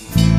ใ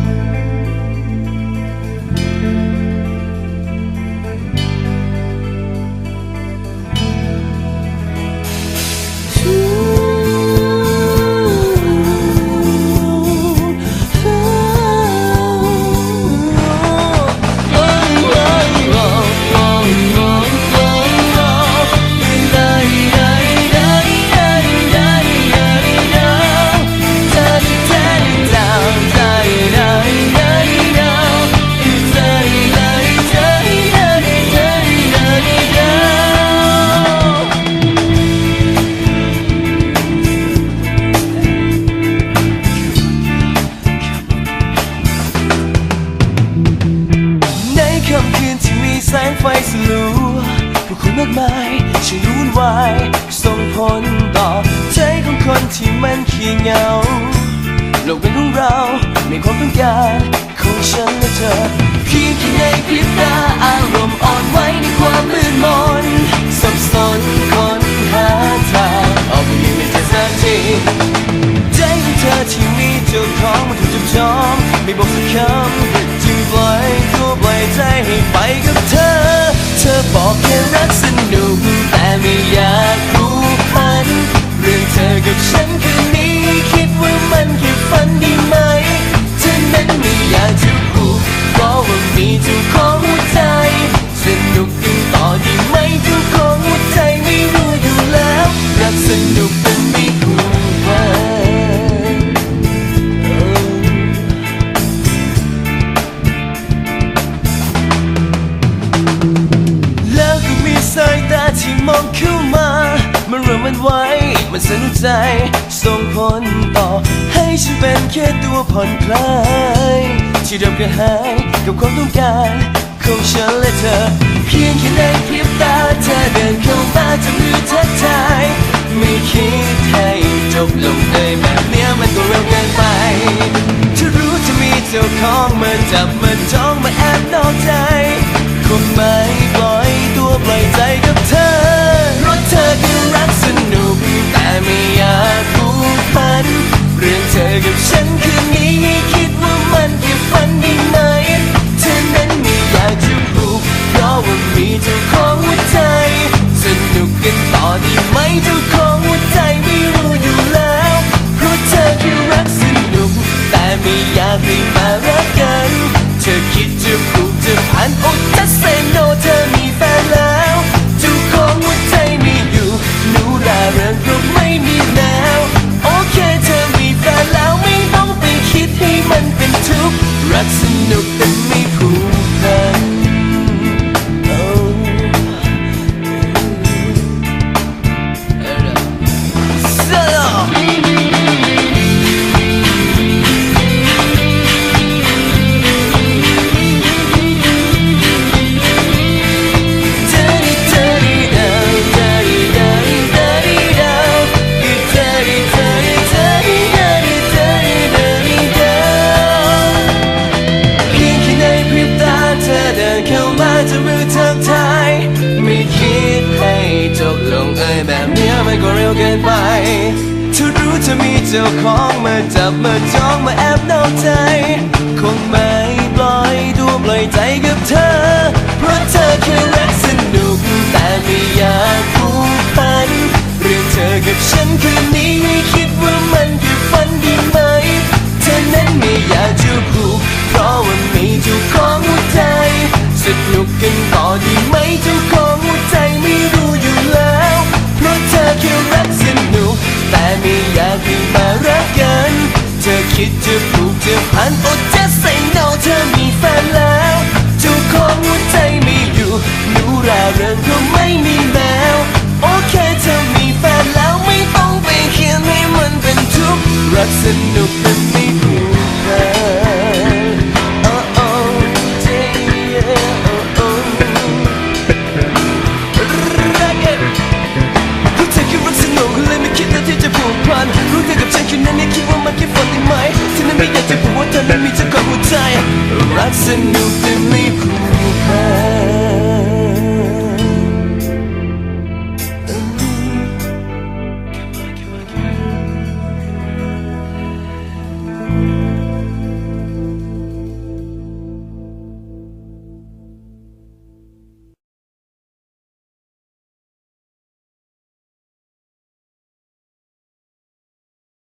แสงไฟสลัวผู้คนมากมายช่วยวุ่นวายส่งผลต่อใจของคนที่มันขี้เหงาโลกเป็นของเรามีความต้องการของฉันและเธอเพียงแค่ในพริบตาอารมณ์อ่อนไหวในความมืดมนสับสนคนหาทางออกไปยังไม่เจอสักทีใจของเธอที่มีเจ้าของมันถูกจับจองไม่บอกสักคำจึงปล่อย ใจให้ไปกับเธอ เธอบอกแค่รักสนุกแต่ไม่อยากรู้พัน เรื่องเธอกับฉันคืนนี้ คิดว่ามันแค่ฝันดีไหมเธอนั้นไม่อยากจะพูดเพราะว่ามีเจ้าของหัวใจ สนุกกันต่อดีไหมเจ้าของหัวใจไม่รู้อยู่แล้ว รักสนุก สนุใจ ส่งผลต่อ ให้ฉันเป็นแค่ตัวผ่อนคลาย ที่เดิมกระหายกับความต้องการของฉันและเธอ เพียงแค่ในพริบตาเธอเดินเข้ามาจะมือทักทาย ไม่คิดให้จบลงเลยแบบเนี้ยมันก็เร็วเกินไปถ้ารู้จะมีเจ้าของมาจับมาจ้องมาแอบนอกใจคงไม่ปล่อยตัวปล่อยใจกับเธอราะเธอ ไม่มารักกัน เธอคิดจะผูกจะพันโอ้จะ จะมือทักทายไม่คิดให้จบลงเอ่ยแบบเนี้ยมันก็เร็วเกินไปถ้ารู้จะมีเจ้าของมาจับมาจ้องมาแอบนอกใจ คงไม่ปล่อยตัวปล่อยใจกับเธอ เพราะเธอแค่รักสนุกแต่ไม่อยากผูกพันเรื่องเธอกับฉันคืน เธอคิ and me.